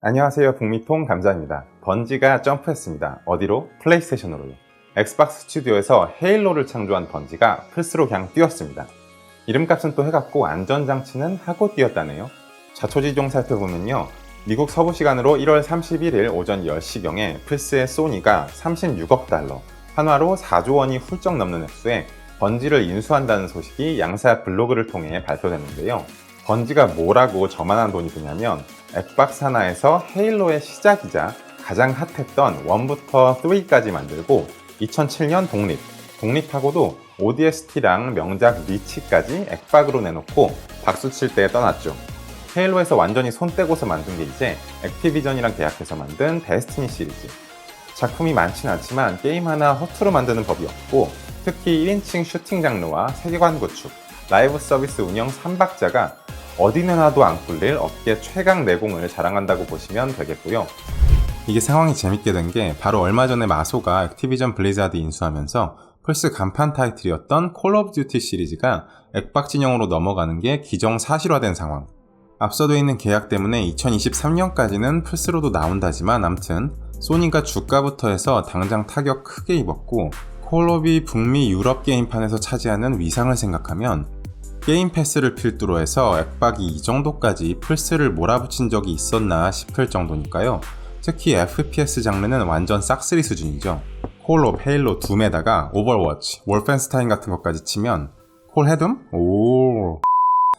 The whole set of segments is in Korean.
안녕하세요. 북미통 감자입니다. 번지가 점프했습니다. 어디로? 플레이스테이션으로요. 엑스박스 스튜디오에서 헤일로를 창조한 번지가 플스로 그냥 뛰었습니다. 이름값은 또 해갖고 안전장치는 하고 뛰었다네요. 자초지종 살펴보면요. 미국 서부 시간으로 1월 31일 오전 10시경에 플스의 소니가 36억 달러, 한화로 4조 원이 훌쩍 넘는 액수에 번지를 인수한다는 소식이 양사 블로그를 통해 발표됐는데요. 번지가 뭐라고 저만한 돈이 드냐면 엑박스 하나에서 헤일로의 시작이자 가장 핫했던 1부터 3까지 만들고 2007년 독립, 독립하고도 ODST랑 명작 리치까지 엑박으로 내놓고 박수 칠때 떠났죠. 헤일로에서 완전히 손 떼고서 만든 게 이제 액티비전이랑 계약해서 만든 데스티니 시리즈. 작품이 많진 않지만 게임 하나 허투루 만드는 법이 없고 특히 1인칭 슈팅 장르와 세계관 구축, 라이브 서비스 운영 3박자가 어디 내놔도 안 꿀릴 업계 최강 내공을 자랑한다고 보시면 되겠고요. 이게 상황이 재밌게 된 게 바로 얼마 전에 마소가 액티비전 블리자드 인수하면서 플스 간판 타이틀이었던 콜 오브 듀티 시리즈가 액박 진영으로 넘어가는 게 기정사실화된 상황. 앞서도 있는 계약 때문에 2023년까지는 플스로도 나온다지만 암튼 소니가 주가부터 해서 당장 타격 크게 입었고 콜옵이 북미 유럽 게임판에서 차지하는 위상을 생각하면 게임 패스를 필두로 해서 액박이 이 정도까지 플스를 몰아붙인 적이 있었나 싶을 정도니까요. 특히 FPS 장르는 완전 싹쓸이 수준이죠. 콜옵, 헤일로, 둠에다가 오버워치, 월펜스타인 같은 것까지 치면 콜 헤둠? 오.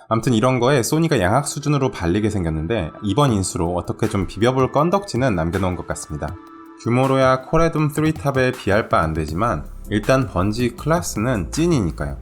암튼 이런 거에 소니가 양악 수준으로 발리게 생겼는데 이번 인수로 어떻게 좀 비벼볼 건덕지는 남겨놓은 것 같습니다. 규모로야 콜헤둠 3탑에 비할 바 안 되지만 일단 번지 클래스는 찐이니까요.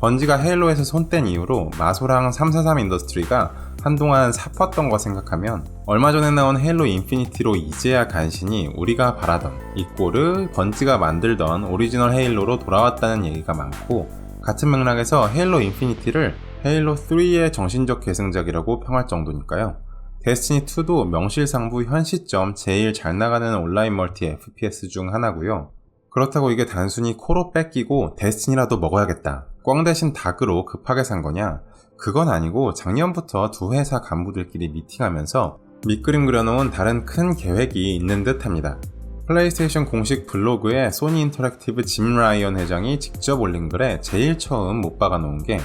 번지가 헤일로에서 손뗀 이후로 마소랑 343 인더스트리가 한동안 사펐던 거 생각하면 얼마 전에 나온 헤일로 인피니티로 이제야 간신히 우리가 바라던 이 꼴을 번지가 만들던 오리지널 헤일로로 돌아왔다는 얘기가 많고 같은 맥락에서 헤일로 인피니티를 헤일로 3의 정신적 계승작이라고 평할 정도니까요. 데스티니 2도 명실상부 현 시점 제일 잘 나가는 온라인 멀티 FPS 중 하나고요. 그렇다고 이게 단순히 코로 뺏기고 데스티니라도 먹어야겠다. 꽝 대신 닭으로 급하게 산 거냐? 그건 아니고 작년부터 두 회사 간부들끼리 미팅하면서 밑그림 그려놓은 다른 큰 계획이 있는 듯 합니다. 플레이스테이션 공식 블로그에 소니 인터랙티브 짐 라이언 회장이 직접 올린 글에 제일 처음 못 박아놓은 게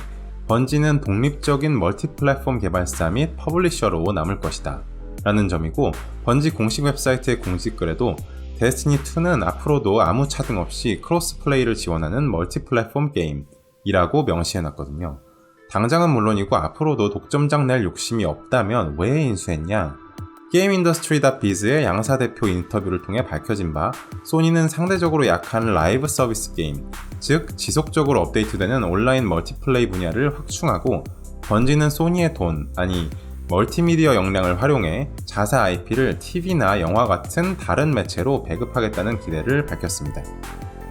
번지는 독립적인 멀티 플랫폼 개발사 및 퍼블리셔로 남을 것이다. 라는 점이고 번지 공식 웹사이트의 공식 글에도 데스티니2는 앞으로도 아무 차등 없이 크로스 플레이를 지원하는 멀티 플랫폼 게임이라고 명시해놨거든요. 당장은 물론이고 앞으로도 독점작 낼 욕심이 없다면 왜 인수했냐? 게임 인더스트리다 비즈의 양사 대표 인터뷰를 통해 밝혀진 바 소니는 상대적으로 약한 라이브 서비스 게임, 즉 지속적으로 업데이트되는 온라인 멀티플레이 분야를 확충하고 번지는 소니의 돈, 아니 멀티미디어 역량을 활용해 자사 IP를 TV나 영화 같은 다른 매체로 배급하겠다는 기대를 밝혔습니다.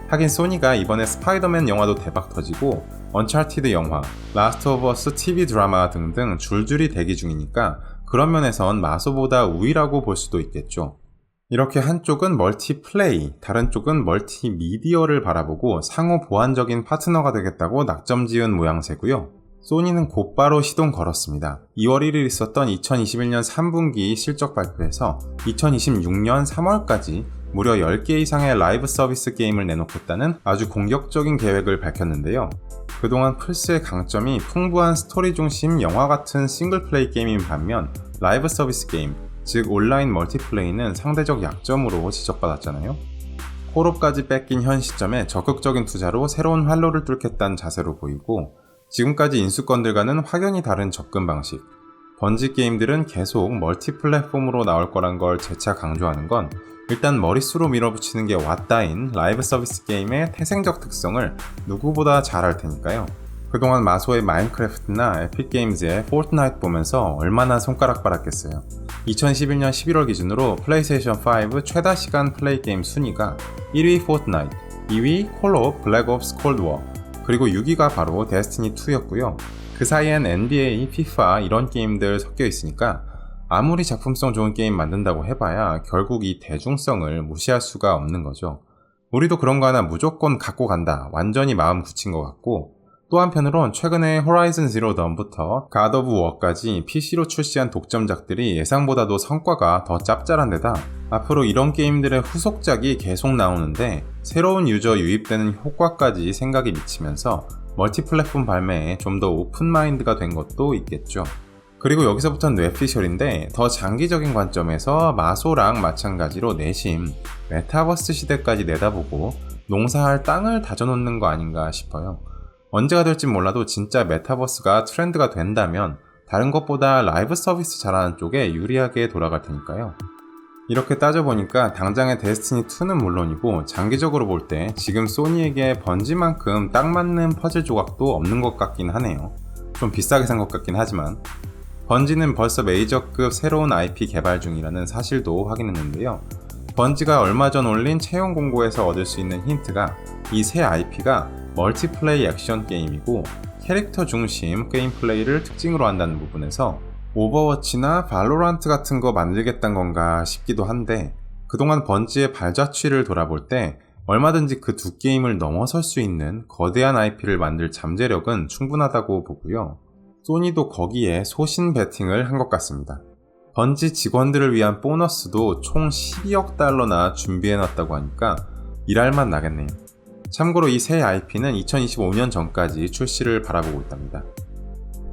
하긴 소니가 이번에 스파이더맨 영화도 대박 터지고 언차티드 영화, 라스트 오브 어스 TV 드라마 등등 줄줄이 대기 중이니까 그런 면에선 마소보다 우위라고 볼 수도 있겠죠. 이렇게 한쪽은 멀티플레이, 다른 쪽은 멀티미디어를 바라보고 상호 보완적인 파트너가 되겠다고 낙점 지은 모양새고요. 소니는 곧바로 시동 걸었습니다. 2월 1일 있었던 2021년 3분기 실적 발표에서 2026년 3월까지 무려 10개 이상의 라이브 서비스 게임을 내놓겠다는 아주 공격적인 계획을 밝혔는데요. 그동안 플스의 강점이 풍부한 스토리 중심 영화 같은 싱글 플레이 게임인 반면 라이브 서비스 게임, 즉 온라인 멀티플레이는 상대적 약점으로 지적받았잖아요. 콜옵까지 뺏긴 현 시점에 적극적인 투자로 새로운 활로를 뚫겠다는 자세로 보이고 지금까지 인수권들과는 확연히 다른 접근 방식. 번지 게임들은 계속 멀티 플랫폼으로 나올 거란 걸 재차 강조하는 건 일단 머릿수로 밀어붙이는 게 왔다인 라이브 서비스 게임의 태생적 특성을 누구보다 잘 알 테니까요. 그동안 마소의 마인크래프트나 에픽게임즈의 포트나이트 보면서 얼마나 손가락 빨았겠어요. 2011년 11월 기준으로 플레이스테이션 5 최다 시간 플레이 게임 순위가 1위 포트나이트, 2위 콜 오브 블랙 옵스 콜드워, 그리고 6위가 바로 데스티니 2였고요. 그 사이엔 NBA, FIFA 이런 게임들 섞여 있으니까 아무리 작품성 좋은 게임 만든다고 해봐야 결국 이 대중성을 무시할 수가 없는 거죠. 우리도 그런 거 하나 무조건 갖고 간다. 완전히 마음 굳힌 것 같고 또 한편으론 최근에 호라이즌 지로 던부터 가드 오브 워까지 PC로 출시한 독점작들이 예상보다도 성과가 더 짭짤한 데다 앞으로 이런 게임들의 후속작이 계속 나오는데 새로운 유저 유입되는 효과까지 생각이 미치면서 멀티 플랫폼 발매에 좀 더 오픈 마인드가 된 것도 있겠죠. 그리고 여기서부터는 뇌피셜인데 더 장기적인 관점에서 마소랑 마찬가지로 내심 메타버스 시대까지 내다보고 농사할 땅을 다져놓는 거 아닌가 싶어요. 언제가 될진 몰라도 진짜 메타버스가 트렌드가 된다면 다른 것보다 라이브 서비스 잘하는 쪽에 유리하게 돌아갈 테니까요. 이렇게 따져보니까 당장의 데스티니2는 물론이고 장기적으로 볼 때 지금 소니에게 번지만큼 딱 맞는 퍼즐 조각도 없는 것 같긴 하네요. 좀 비싸게 산 것 같긴 하지만 번지는 벌써 메이저급 새로운 IP 개발 중이라는 사실도 확인했는데요. 번지가 얼마 전 올린 채용 공고에서 얻을 수 있는 힌트가 이 새 IP가 멀티플레이 액션 게임이고 캐릭터 중심 게임 플레이를 특징으로 한다는 부분에서 오버워치나 발로란트 같은 거 만들겠다는 건가 싶기도 한데 그동안 번지의 발자취를 돌아볼 때 얼마든지 그 두 게임을 넘어설 수 있는 거대한 IP를 만들 잠재력은 충분하다고 보고요. 소니도 거기에 소신 베팅을 한 것 같습니다. 번지 직원들을 위한 보너스도 총 12억 달러나 준비해놨다고 하니까 일할만 나겠네요. 참고로 이 새 IP는 2025년 전까지 출시를 바라보고 있답니다.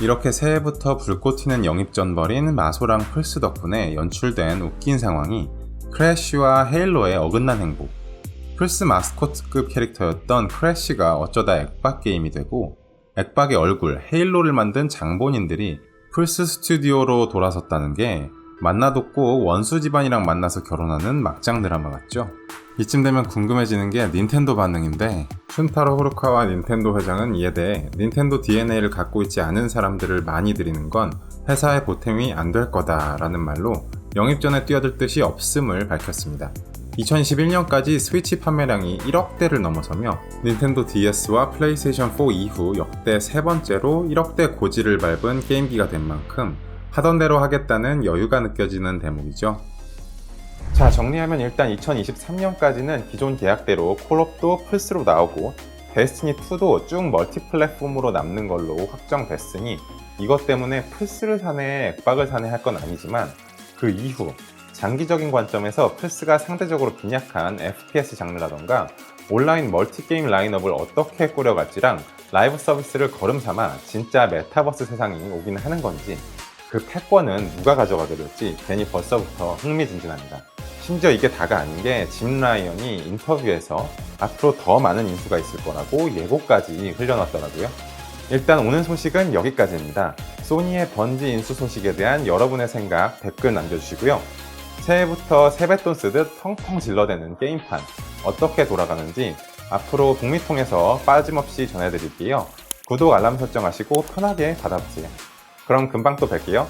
이렇게 새해부터 불꽃 튀는 영입 전벌인 마소랑 플스 덕분에 연출된 웃긴 상황이 크래쉬와 헤일로의 어긋난 행복. 플스 마스코트급 캐릭터였던 크래쉬가 어쩌다 액박 게임이 되고 액박의 얼굴 헤일로를 만든 장본인들이 플스 스튜디오로 돌아섰다는 게 만나도 꼭 원수 집안이랑 만나서 결혼하는 막장 드라마 같죠? 이쯤 되면 궁금해지는 게 닌텐도 반응인데 슌타로 호르카와 닌텐도 회장은 이에 대해 닌텐도 DNA를 갖고 있지 않은 사람들을 많이 들이는 건 회사의 보탬이 안 될 거다라는 말로 영입 전에 뛰어들 뜻이 없음을 밝혔습니다. 2021년까지 스위치 판매량이 1억 대를 넘어서며 닌텐도 DS와 플레이스테이션 4 이후 역대 세 번째로 1억 대 고지를 밟은 게임기가 된 만큼 하던 대로 하겠다는 여유가 느껴지는 대목이죠. 자, 정리하면 일단 2023년까지는 기존 계약대로 콜옵도 플스로 나오고 데스티니 2도 쭉 멀티 플랫폼으로 남는 걸로 확정됐으니 이것 때문에 플스를 사네, 액박을 사네 할건 아니지만 그 이후 장기적인 관점에서 플스가 상대적으로 빈약한 FPS 장르라던가 온라인 멀티게임 라인업을 어떻게 꾸려갈지랑 라이브 서비스를 걸음삼아 진짜 메타버스 세상이 오긴 하는 건지 그 패권은 누가 가져가게 될지 괜히 벌써부터 흥미진진합니다. 심지어 이게 다가 아닌 게 짐 라이언이 인터뷰에서 앞으로 더 많은 인수가 있을 거라고 예고까지 흘려놨더라고요. 일단 오늘 소식은 여기까지입니다. 소니의 번지 인수 소식에 대한 여러분의 생각 댓글 남겨주시고요. 새해부터 세뱃돈 쓰듯 텅텅 질러대는 게임판 어떻게 돌아가는지 앞으로 북미통해서 빠짐없이 전해드릴게요. 구독 알람 설정하시고 편하게 받아보세요. 그럼 금방 또 뵐게요.